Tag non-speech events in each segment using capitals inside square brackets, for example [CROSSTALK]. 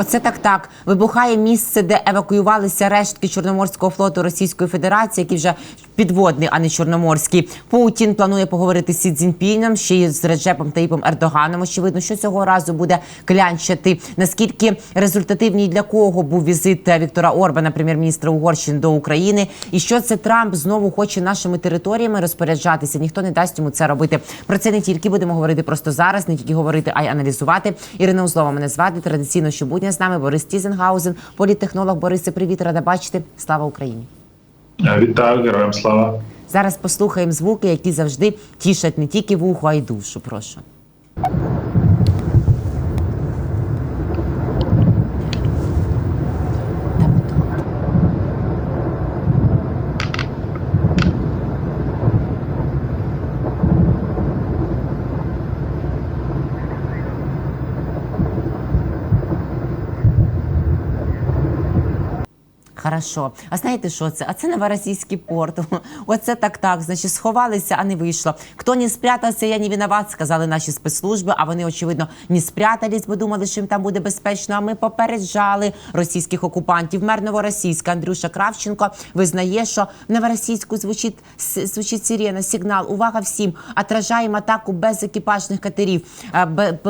Оце так так вибухає місце, де евакуювалися рештки Чорноморського флоту Російської Федерації, який вже підводний, а не чорноморський. Путін планує поговорити з Сі Цзіньпіном, ще й з Реджепом Таїпом Ердоганом. Очевидно, що цього разу буде клянчати. Наскільки результативний для кого був візит Віктора Орбана, прем'єр-міністра Угорщини до України, і що це Трамп знову хоче нашими територіями розпоряджатися? Ніхто не дасть йому це робити. Про це не тільки будемо говорити просто зараз, не тільки говорити, а й аналізувати. Ірина Узлова мене звати традиційно щобудня з нами. Борис Тізенгаузен, політтехнолог. Борисе, привіт, рада бачити. Слава Україні. Вітаю, героям слава. Зараз послухаємо звуки, які завжди тішать не тільки вухо, а й душу. Прошу. Хорошо. А знаєте, що це? А це новоросійський порт. [LAUGHS] Оце так так. Значить, сховалися, а не вийшло. Хто не спрятався, я не виноват, сказали наші спецслужби. А вони, очевидно, не спрятались, бо думали, що їм там буде безпечно. А ми попереджали російських окупантів. Мер новоросійська Андрюша Кравченко визнає, що новоросійську звучить звучить сирена, сигнал. Увага всім! Отражаємо атаку без екіпажних катерів.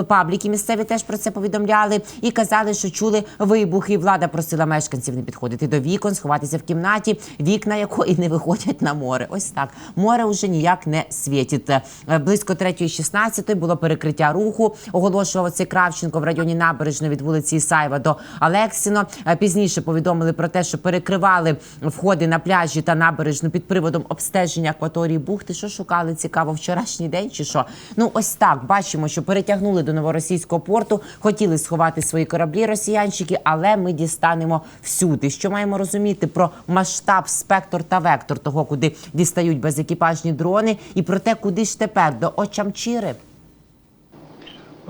Пабліки місцеві теж про це повідомляли і казали, що чули вибухи. Влада просила мешканців не підходити до вікон, сховатися в кімнаті, вікна якої не виходять на море. Ось так. Море вже ніяк не світить. Е, Близько 3.16 було перекриття руху. Оголошував цей Кравченко в районі набережної від вулиці Ісаєва до Алексіно. Е, Пізніше повідомили про те, що перекривали входи на пляжі та набережну під приводом обстеження акваторії бухти. Що шукали цікаво вчорашній день чи що? Ну ось так бачимо, що перетягнули до новоросійського порту, хотіли сховати свої кораблі росіянчики, але ми дістанемо всюди. Що маємо розуміти про масштаб, спектр та вектор того, куди дістають безекіпажні дрони, і про те, куди ж тепер до Очамчири.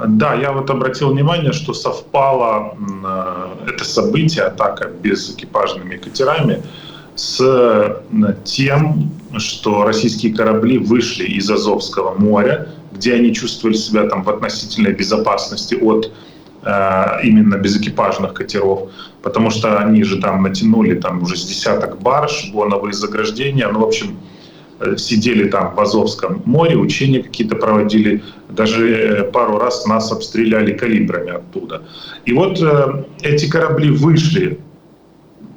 Да, я вот обратил внимание, что совпало м, э, это событие, атака без экипажными катерами, с м, тем, что российские корабли вышли из Азовского моря, где они чувствовали себя там в относительной безопасности от э, именно безэкипажных катеров, потому что они же там натянули там уже с десяток барж, боновые заграждения, ну, в общем, э, сидели там в Азовском море, учения какие-то проводили, даже э, пару раз нас обстреляли калибрами оттуда. И вот э, эти корабли вышли,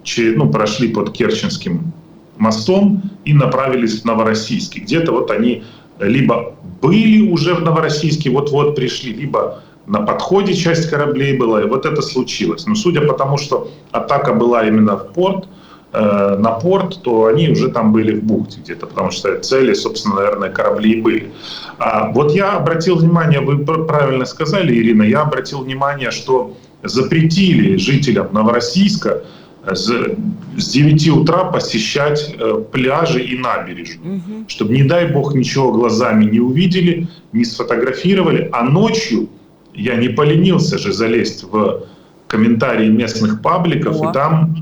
че- ну, прошли под Керченским мостом и направились в Новороссийск. И Где-то вот они либо были уже в Новороссийске, вот-вот пришли, либо на подходе часть кораблей была, и вот это случилось. Но судя по тому, что атака была именно в порт, э, на порт, то они уже там были в бухте где-то, потому что цели, собственно, наверное, корабли и были. А вот я обратил внимание, вы пр- правильно сказали, Ирина, я обратил внимание, что запретили жителям Новороссийска с, с 9 утра посещать э, пляжи и набережную, чтобы, не дай бог, ничего глазами не увидели, не сфотографировали, а ночью я не поленился же залезть в комментарии местных пабликов, О. и там,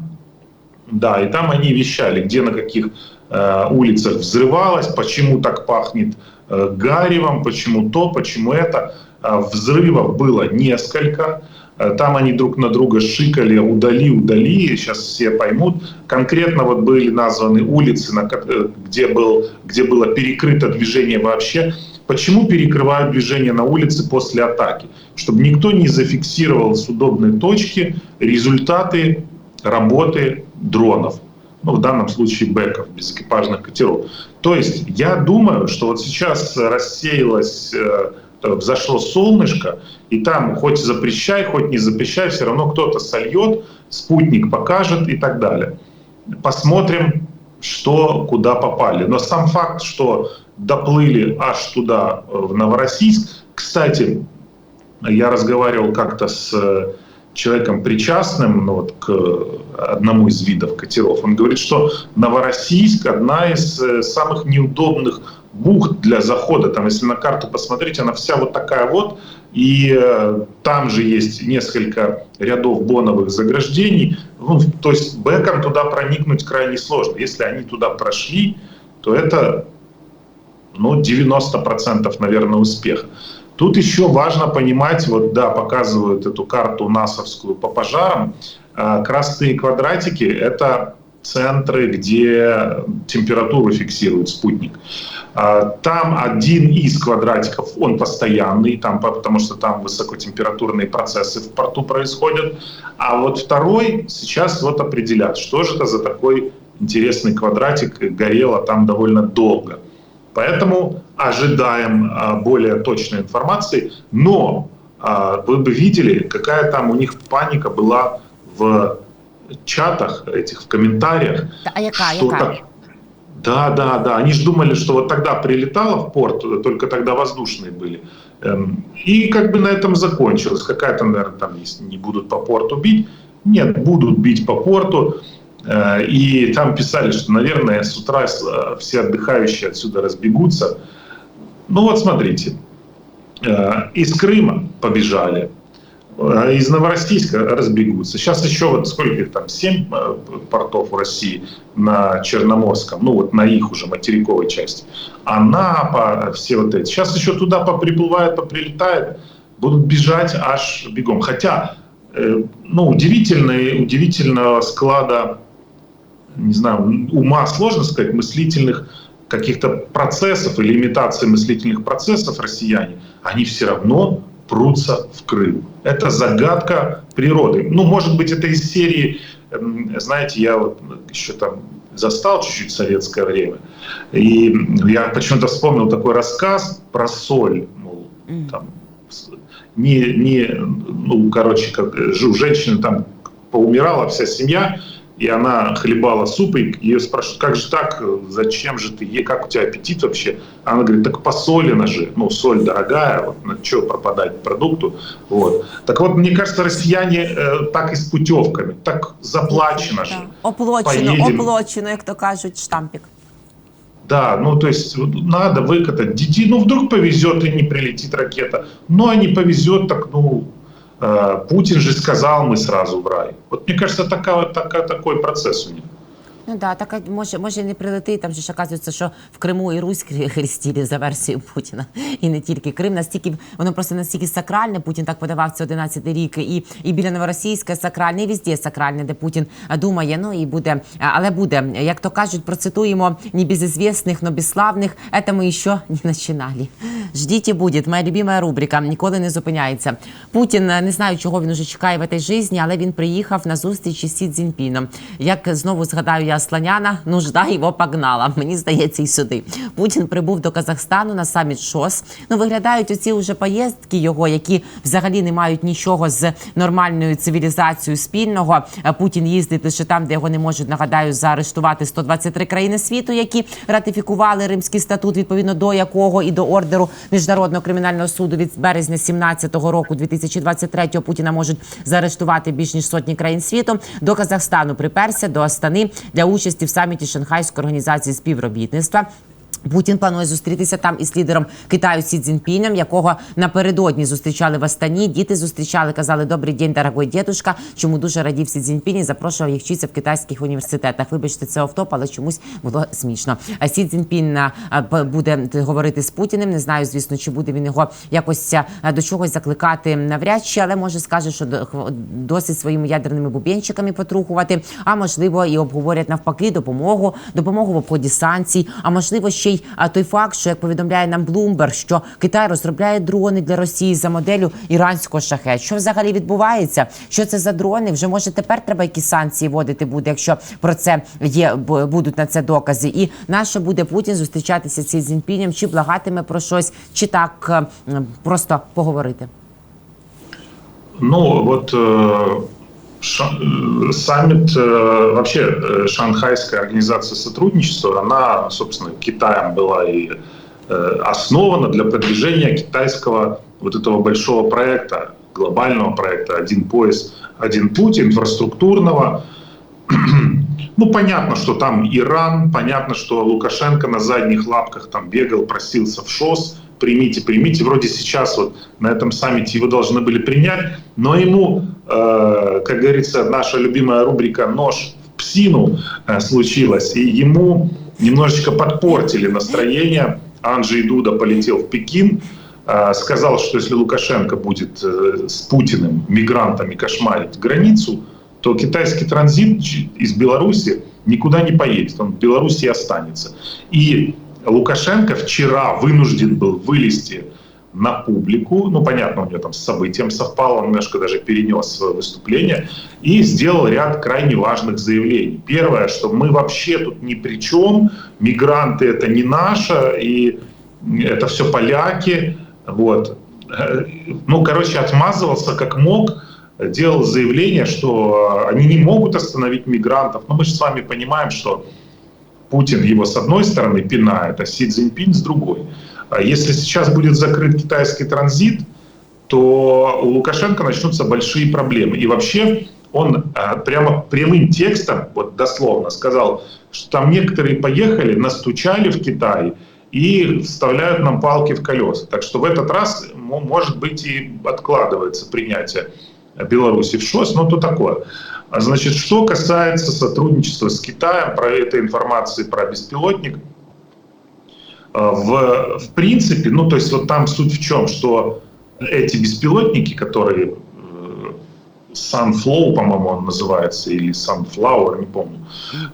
да, и там они вещали, где на каких э, улицах взрывалось, почему так пахнет э, гаревом, почему то, почему это. Э, взрывов было несколько. Э, Там они друг на друга шикали, удали, удали, сейчас все поймут. Конкретно вот были названы улицы, на, э, где, был, где было перекрыто движение вообще. Почему перекрывают движение на улице после атаки? Чтобы никто не зафиксировал с удобной точки результаты работы дронов. Ну, в данном случае бэков, безэкипажных катеров. То есть я думаю, что вот сейчас рассеялось, э, взошло солнышко, и там хоть запрещай, хоть не запрещай, все равно кто-то сольет, спутник покажет и так далее. Посмотрим, что куда попали. Но сам факт, что доплыли аж туда, э, в Новороссийск, кстати, я разговаривал как-то с э, человеком причастным ну, вот, к одному из видов катеров. Он говорит, что Новороссийск одна из э, самых неудобных бухт для захода. Там, если на карту посмотреть, она вся вот такая вот, и э, там же есть несколько рядов боновых заграждений. Ну, то есть бэком туда проникнуть крайне сложно. Если они туда прошли, то это ну, 90% наверное, успеха. Тут еще важно понимать, вот да, показывают эту карту НАСовскую по пожарам. А, Красные квадратики – это центры, где температуру фиксирует спутник. А, Там один из квадратиков, он постоянный, там, по- потому что там высокотемпературные процессы в порту происходят. А вот второй сейчас вот определят, что же это за такой интересный квадратик, горело там довольно долго. Поэтому ожидаем а, более точной информации. Но а, вы бы видели, какая там у них паника была в чатах этих, в комментариях. Та- А яка, что яка? так- Да, да, да. Они же думали, что вот тогда прилетало в порт, только тогда воздушные были. Эм, И как бы на этом закончилось. Какая-то, наверное, там если не будут по порту бить. Нет, будут бить по порту. Э, И там писали, что, наверное, с утра э, все отдыхающие отсюда разбегутся. Ну вот смотрите, Э, из Крыма побежали, из Новороссийска разбегутся. Сейчас еще вот сколько их там, семь э, портов в России на Черноморском, ну вот на их уже материковой части. Анапа, все вот эти. Сейчас еще туда поприплывают, поприлетает, будут бежать аж бегом. Хотя, э, ну, удивительный, удивительного склада, не знаю, ума сложно сказать, мыслительных каких-то процессов или имитации мыслительных процессов россияне, они все равно прутся в Крым. Это загадка природы. Ну, может быть, это из серии, эм, знаете, я вот еще там застал чуть-чуть советское время, и я почему-то вспомнил такой рассказ про соль, мол, там, не, не, ну, короче, как у женщины там поумирала вся семья, и она хлебала суп, и ее спрашивают, как же так, зачем же ты, е- как у тебя аппетит вообще? Она говорит, так посолено же, ну, соль дорогая, вот на что пропадать продукту, вот. Так вот, мне кажется, россияне э, так и с путевками, так заплачено же. Оплачено, Поїдемо. оплачено, як то кажуть, штампік. Да, ну то есть надо выкатать детей. Ну вдруг повезет и не прилетит ракета. Ну а не повезет, так ну Путин же сказал, мы сразу рай. Вот мне кажется, такая, такая, такой процесс у них. Ну да, так може, може не прилетить. Там же ж оказується, що в Криму і Русь хрестили за версією Путіна, і не тільки Крим. Настільки воно просто настільки сакральне. Путін так подавав це 11 рік. І, і біля Новоросійська сакральне, і везде сакральне, де Путін думає. Ну і буде, але буде, як то кажуть, процитуємо не безізвісних, но безславних. Это ми ще не починали. Ждіть і буде. Моя любима рубрика ніколи не зупиняється. Путін е, не знаю, чого він уже чекає в цій житті, але він приїхав на зустріч із Сі Цзіньпіном. Як знову згадаю я Слоняна, нужда його погнала. Мені здається, і сюди. Путін прибув до Казахстану на саміт ШОС. Ну виглядають оці вже поїздки його, які взагалі не мають нічого з нормальною цивілізацією спільного. Е, Путін їздить лише там, де його не можуть нагадаю заарештувати 123 країни світу, які ратифікували Римський статут, відповідно до якого і до ордеру міжнародного кримінального суду від березня 17-го року 2023-го Путіна можуть заарештувати більш ніж сотні країн світу. До Казахстану приперся до Астани для участі в саміті Шанхайської організації співробітництва. Путін планує зустрітися там із лідером Китаю Сі Цзіньпінем, якого напередодні зустрічали в Астані. Діти зустрічали, казали Добрий день, дорогой дідушка. Чому дуже радів Сі Цзіньпінь і запрошував їх вчитися в китайських університетах. Вибачте, це офтоп, але чомусь було смішно. Сі Цзіньпін буде говорити з Путіним. Не знаю, звісно, чи буде він його якось до чогось закликати навряд чи, але може скаже, що досить своїми ядерними бубенчиками потрухувати. А можливо, і обговорять навпаки допомогу, допомогу в обході санкцій. А можливо, ще й а, той факт, що як повідомляє нам Bloomberg, що Китай розробляє дрони для Росії за моделлю іранського шахет. Що взагалі відбувається? Що це за дрони? Вже може тепер треба якісь санкції вводити буде, якщо про це є будуть на це докази. І нащо буде Путін зустрічатися з Цзіньпінем? Чи благатиме про щось, чи так е, просто поговорити? Ну э, э, саммит, э, вообще э, Шанхайская организация сотрудничества, она, собственно, Китаем была и э, основана для продвижения китайского вот этого большого проекта, глобального проекта «Один пояс, один путь», инфраструктурного. [CLEARS THROAT] Ну, понятно, что там Иран, понятно, что Лукашенко на задних лапках там бегал, просился в ШОС, примите, примите. Вроде сейчас вот на этом саммите его должны были принять, но ему, э, как говорится, наша любимая рубрика «Нож в псину» э, случилась, и ему немножечко подпортили настроение. Анджей Дуда полетел в Пекин, э, сказал, что если Лукашенко будет э, с Путиным, мигрантами кошмарить границу, то китайский транзит из Беларуси никуда не поедет, он в Беларуси останется. И Лукашенко вчера вынужден был вылезти на публику, ну, понятно, у него там с событием совпало, он немножко даже перенес свое выступление, и сделал ряд крайне важных заявлений. Первое, что мы вообще тут ни при чем, мигранты это не наше, и это все поляки, вот. Ну, короче, отмазывался как мог, делал заявление, что они не могут остановить мигрантов. Но мы же с вами понимаем, что Путин его с одной стороны пинает, а Си Цзиньпин с другой. А Если сейчас будет закрыт китайский транзит, то у Лукашенко начнутся большие проблемы. И вообще он а, прямо прямым текстом, вот дословно сказал, что там некоторые поехали, настучали в Китай и вставляют нам палки в колеса. Так что в этот раз, мо- может быть, и откладывается принятие Беларуси в ШОС, но то такое. А Значит, что касается сотрудничества с Китаем, про этой информации про беспилотник, э, в, в принципе, ну, то есть вот там суть в чем, что эти беспилотники, которые э, Sunflow, по-моему, он называется, или Sunflower, не помню.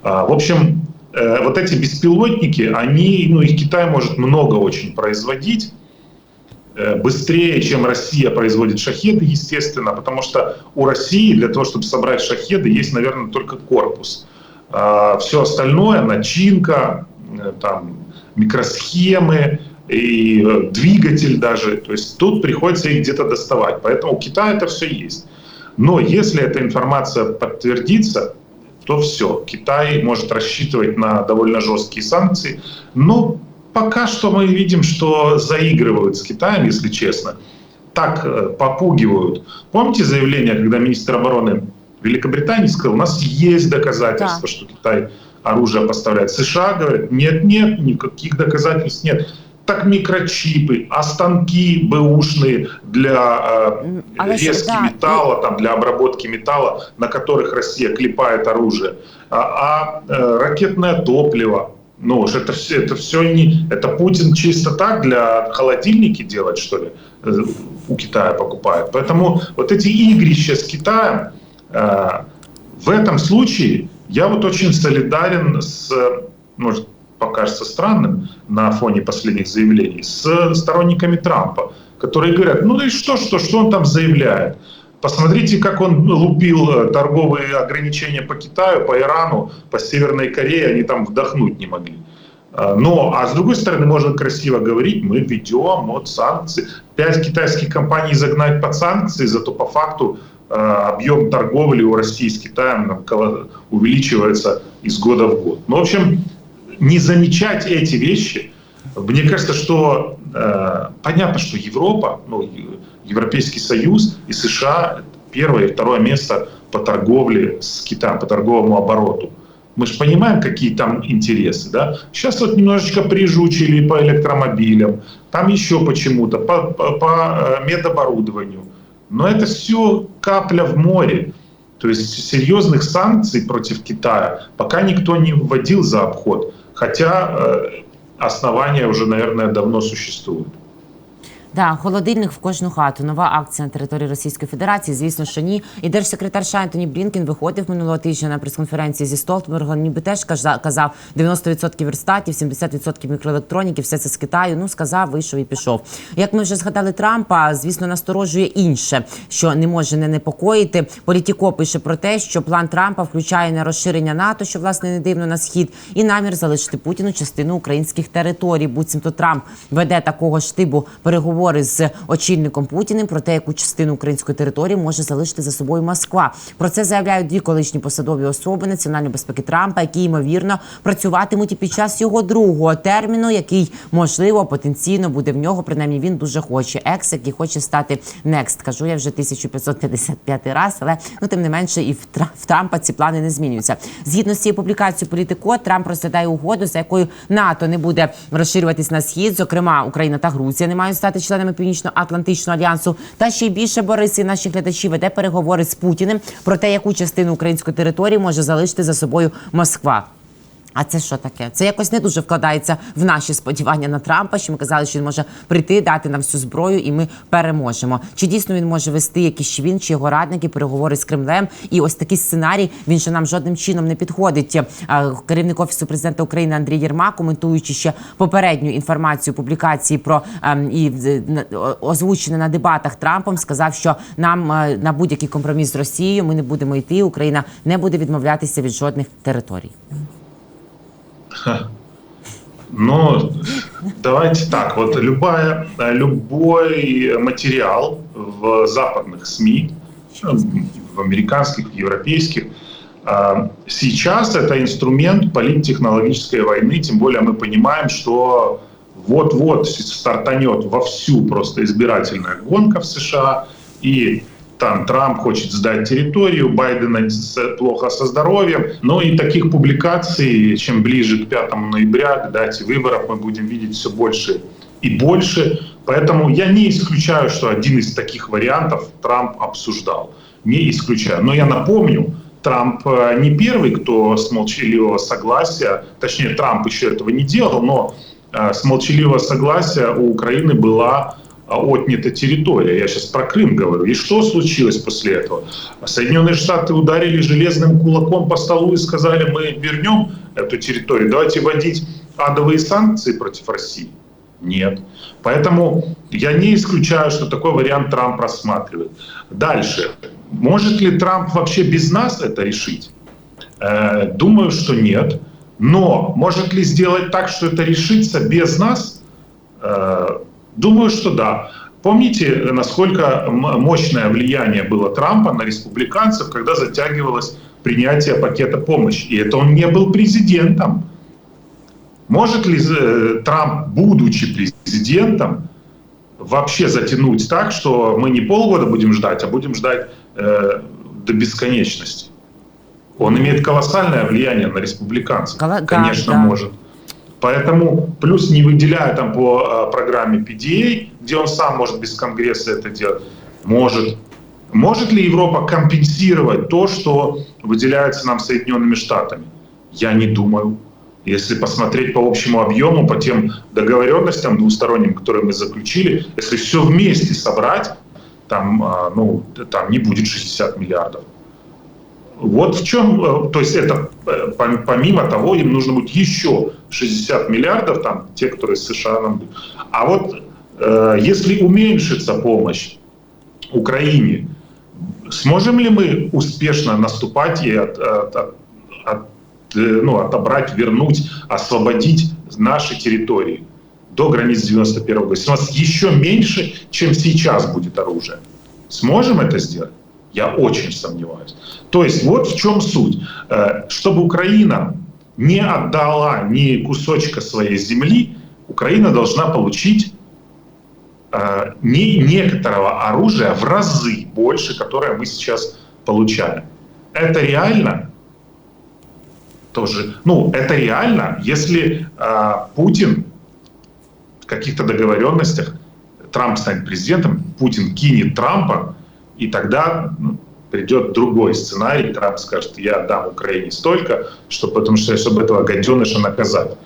А, В общем, э, вот эти беспилотники, они, ну, их Китай может много очень производить, быстрее, чем Россия производит шахеды, естественно, потому что у России для того, чтобы собрать шахеды, есть, наверное, только корпус. Все остальное, начинка, э, там, микросхемы и э, двигатель даже, то есть тут приходится их где-то доставать. Поэтому у Китая это все есть. Но если эта информация подтвердится, то все, Китай может рассчитывать на довольно жесткие санкции. Но пока что мы видим, что заигрывают с Китаем, если честно. Так э, попугивают. Помните заявление, когда министр обороны Великобритании сказал, у нас есть доказательства, Да. что Китай оружие поставляет. США говорят, нет, нет, никаких доказательств нет. Так микрочипы, а станки бэушные для э, ж, резки да, металла, там, для обработки металла, на которых Россия клепает оружие, а, а, э, ракетное топливо. Ну, это все, это все не, это Путин чисто так для холодильники делать, что ли, э, у Китая покупает. Поэтому вот эти игрища с Китаем, э, в этом случае я вот очень солидарен с, может, покажется странным на фоне последних заявлений, с сторонниками Трампа, которые говорят, ну и что, что, что он там заявляет? Посмотрите, как он лупил э, торговые ограничения по Китаю, по Ирану, по Северной Корее, они там вдохнуть не могли. А, Но, а с другой стороны, можно красиво говорить, мы ведем от санкций. Пять китайских компаний загнать под санкции, зато по факту э, объем торговли у России с Китаем увеличивается из года в год. Ну, в общем, не замечать эти вещи, мне кажется, что э, понятно, что Европа, ну, Европейский Союз и США первое и второе место по торговле с Китаем, по торговому обороту. Мы же понимаем, какие там интересы, да? Сейчас вот немножечко прижучили по электромобилям, там еще почему-то, по, по- по, э, медоборудованию. Но это все капля в море. То есть серьезных санкций против Китая пока никто не вводил за обход. Хотя э, основания уже, наверное, давно существуют. Да, холодильник в кожну хату. Нова акція на території Російської Федерації. Звісно, що ні. І держсекретар США Блінкен виходив минулого тижня на прес-конференції зі Столтенбергом. Ніби теж каза- казав 90% верстатів, 70% мікроелектроніки, все це з Китаю. Ну сказав, вийшов і пішов. Як ми вже згадали Трампа, звісно, насторожує інше, що не може не непокоїти. Політіко пише про те, що план Трампа включає не розширення НАТО, що власне не дивно на схід, і намір залишити Путіну частину українських територій. Буцімто Трамп веде такого ж типу переговори з очільником Путіним про те, яку частину української території може залишити за собою Москва. Про це заявляють дві колишні посадові особи національної безпеки Трампа, які ймовірно працюватимуть і під час його другого терміну, який можливо потенційно буде в нього. Принаймні він дуже хоче. Екс, який хоче стати Next. Кажу я вже 1555 раз, але ну тим не менше, і в Трампа ці плани не змінюються. Згідно з цією публікацією політико, Трамп розглядає угоду, за якою НАТО не буде розширюватись на схід. Зокрема, Україна та Грузія не мають стати членами Північно-Атлантичного альянсу. Та ще й більше Борис і наші глядачі веде переговори з Путіним про те, яку частину української території може залишити за собою Москва. А це що таке? Це якось не дуже вкладається в наші сподівання на Трампа. Що ми казали, що він може прийти, дати нам всю зброю, і ми переможемо. Чи дійсно він може вести якісь він, чи його радники переговори з Кремлем? І ось такий сценарій він же нам жодним чином не підходить. Керівник офісу президента України Андрій Єрмак, коментуючи ще попередню інформацію публікації про ем, і е, озвучене на дебатах Трампом, сказав, що нам е, на будь-який компроміс з Росією ми не будемо йти. Україна не буде відмовлятися від жодних територій. Ну, давайте так. Вот любая, э, любой материал в западных СМИ, ну, в американских, в европейских, э, сейчас это инструмент политтехнологической войны, тем более мы понимаем, что вот-вот стартанет вовсю просто избирательная гонка в США, и там Трамп хочет сдать территорию, Байдена плохо со здоровьем. Ну и таких публикаций, чем ближе к 5 ноября, к дате выборов, мы будем видеть все больше и больше. Поэтому я не исключаю, что один из таких вариантов Трамп обсуждал. Не исключаю. Но я напомню, Трамп э, не первый, кто с молчаливого согласия, точнее, Трамп еще этого не делал, но э, с молчаливого согласия у Украины была отнята территория. Я сейчас про Крым говорю. И что случилось после этого? Соединенные Штаты ударили железным кулаком по столу и сказали, мы вернем эту территорию, давайте вводить адовые санкции против России. Нет. Поэтому я не исключаю, что такой вариант Трамп рассматривает. Дальше. Может ли Трамп вообще без нас это решить? Э, Думаю, что нет. Но может ли сделать так, что это решится без нас? Э, Думаю, что да. Помните, насколько мощное влияние было Трампа на республиканцев, когда затягивалось принятие пакета помощи? И это он не был президентом. Может ли э, Трамп, будучи президентом, вообще затянуть так, что мы не полгода будем ждать, а будем ждать э, до бесконечности? Он имеет колоссальное влияние на республиканцев. Да, Конечно, да. может. Поэтому, плюс не выделяя там по э, программе PDA, где он сам может без Конгресса это делать, может. Может ли Европа компенсировать то, что выделяется нам Соединенными Штатами? Я не думаю. Если посмотреть по общему объему, по тем договоренностям двусторонним, которые мы заключили, если все вместе собрать, там, а, ну, там не будет 60 миллиардов. Вот в чем, э, то есть это э, пом- помимо того, им нужно будет еще 60 миллиардов, там, те, которые с США нам дают. А вот э, если уменьшится помощь Украине, сможем ли мы успешно наступать и от, от- от- ну, отобрать, вернуть, освободить наши территории до границ 91 года? Если у нас еще меньше, чем сейчас будет оружие, сможем это сделать? Я очень сомневаюсь. То есть вот в чем суть. Э, Чтобы Украина не отдала ни кусочка своей земли, Украина должна получить э, не некоторого оружия в разы больше, которое мы сейчас получаем. Это реально? Тоже, ну, это реально, если э, Путин в каких-то договоренностях Трамп станет президентом, Путин кинет Трампа, и тогда ну, придет другой сценарий. Трамп скажет, я дам Украине столько, что, потому что, чтобы этого гаденыша наказать.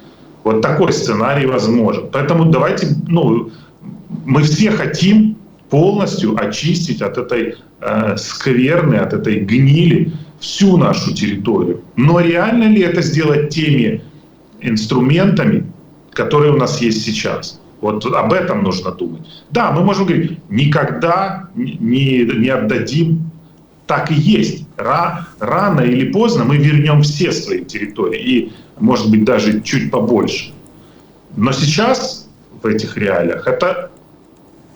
Вот такой сценарий возможен. Поэтому давайте, ну, мы все хотим полностью очистить от этой э, скверны, от этой гнили всю нашу территорию. Но реально ли это сделать теми инструментами, которые у нас есть сейчас? Вот об этом нужно думать. Да, мы можем говорить, никогда не, не отдадим. Так и есть. Ра, рано или поздно мы вернем все свои территории. И, может быть, даже чуть побольше. Но сейчас в этих реалиях это,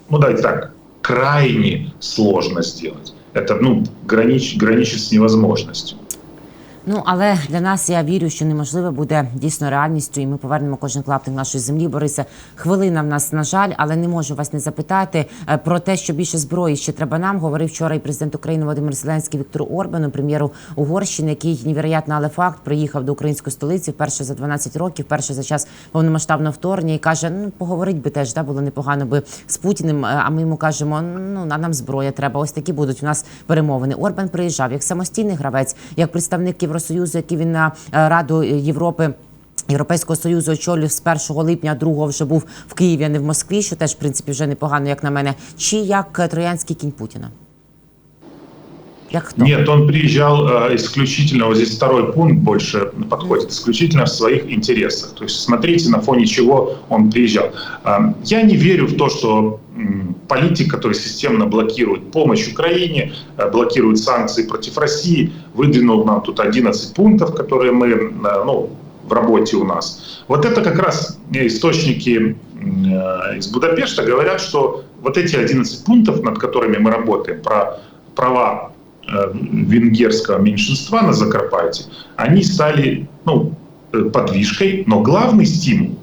ну давайте так, крайне сложно сделать. Это ну, гранич, граничит с невозможностью. Ну але для нас я вірю, що неможливе буде дійсно реальністю, і ми повернемо кожен клаптик нашої землі. Борисе, хвилина в нас на жаль, але не можу вас не запитати е, про те, що більше зброї ще треба нам. Говорив вчора і президент України Володимир Зеленський Віктору Орбану, прем'єру Угорщини, який невероятно, але факт приїхав до української столиці вперше за 12 років, вперше за час повномасштабного вторгнення, і каже: ну поговорить би теж да було непогано би з Путіним. е, А ми йому кажемо, ну на нам зброя треба. Ось такі будуть у нас перемовини. Орбан приїжджав як самостійний гравець, як представник Євросоюзу, який він на е, Раду Європи Європейського союзу очолів з 1 липня, а 2 вже був в Києві, а не в Москві, що теж в принципі вже непогано, як на мене. Чи як е, троянський кінь Путіна? Як хто? Нет, он приезжал э, исключительно, вот здесь второй пункт больше подходит, исключительно в своих интересах. То есть смотрите, на фоне чего он приезжал. Э, Я не верю в то, что политик, который системно блокирует помощь Украине, э, блокирует санкции против России, выдвинул нам тут 11 пунктов, которые мы, э, ну, в работе у нас. Вот это как раз источники из Будапешта говорят, что вот эти 11 пунктов, над которыми мы работаем, про права венгерского меньшинства на Закарпатье, они стали ну, э, подвижкой, но главный стимул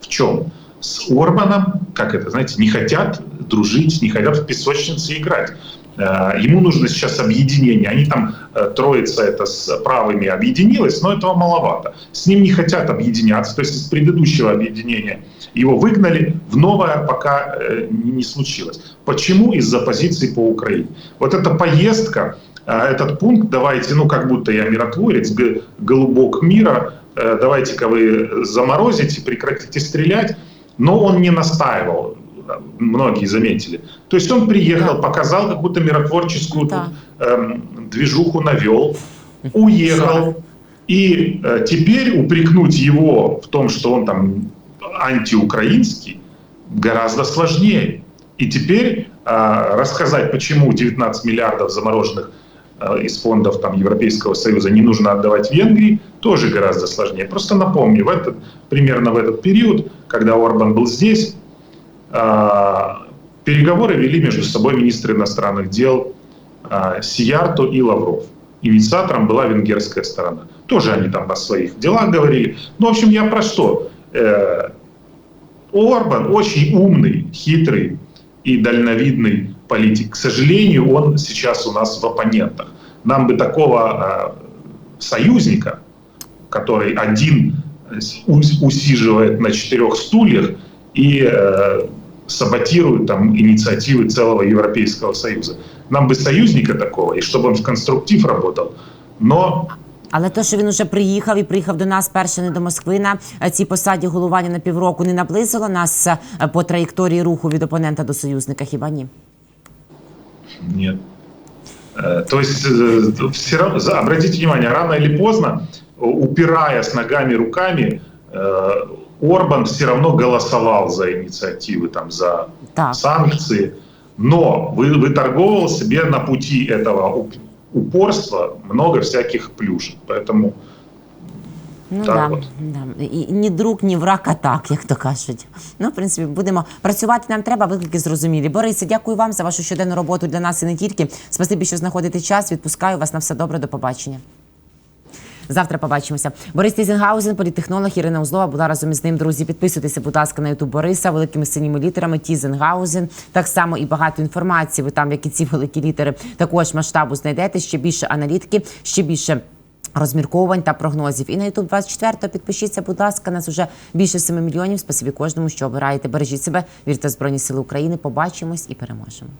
в чем? С Орбаном, как это, знаете, не хотят дружить, не хотят в песочнице играть. Э, Ему нужно сейчас объединение. Они там, э, троица это с правыми объединилась, но этого маловато. С ним не хотят объединяться. То есть из предыдущего объединения его выгнали, в новое пока э, не случилось. Почему? Из-за позиции по Украине. Вот эта поездка, этот пункт, давайте, ну как будто я миротворец, голубок мира, давайте-ка вы заморозите, прекратите стрелять, но он не настаивал, многие заметили. То есть он приехал, показал какую-то миротворческую Да. эм, движуху навел, уехал, и э, теперь упрекнуть его в том, что он там антиукраинский, гораздо сложнее. И теперь э, рассказать, почему 19 миллиардов замороженных э, из фондов там, Европейского Союза не нужно отдавать Венгрии, тоже гораздо сложнее. Просто напомню, в этот, примерно в этот период, когда Орбан был здесь, переговоры вели между собой министры иностранных дел э, Сиярту и Лавров. Инициатором была венгерская сторона. Тоже они там о своих делах говорили. Ну, в общем, я про что? Э, Орбан очень умный, хитрый и дальновидный политик. К сожалению, он сейчас у нас в оппонентах. Нам бы такого э, союзника, который один ус- усиживает на четырех стульях и э, саботирует там инициативы целого Европейского Союза. Нам бы союзника такого, и чтобы он в конструктив работал. Но Але то, що він уже приїхав і приїхав до нас перше не до Москви на е, цій посаді головування на півроку, не наблизило нас е, по траєкторії руху від опонента до союзника. Хіба ні? Нет. Э, То есть, э, все равно, за- обратите внимание, рано или поздно, у- упираясь ногами, руками, э, Орбан все равно голосовал за инициативы, там, за Так. санкции, но вы, выторговывал себе на пути этого уп- упорства много всяких плюшек. Поэтому Ну Так да, от. да. І, ні друг, ні враг, а так, як то кажуть. Ну, в принципі, будемо працювати. Нам треба виклики зрозумілі. Борисе, дякую вам за вашу щоденну роботу для нас і не тільки. Спасибі, що знаходите час. Відпускаю вас на все добре. До побачення. Завтра побачимося. Борис Тізенгаузен, політтехнолог Ірина Узлова була разом із ним. Друзі, підписуйтеся, будь ласка, на ютуб Бориса великими синіми літерами. Тізенгаузен. Так само і багато інформації. Ви там, як і ці великі літери, також масштабу знайдете. Ще більше аналітики, ще більше. Розмірковувань та прогнозів. І на YouTube 24 підпишіться, будь ласка, нас уже більше 7 мільйонів. Спасибі кожному, що обираєте. Бережіть себе, вірте в Збройні Сили України. Побачимось і переможемо.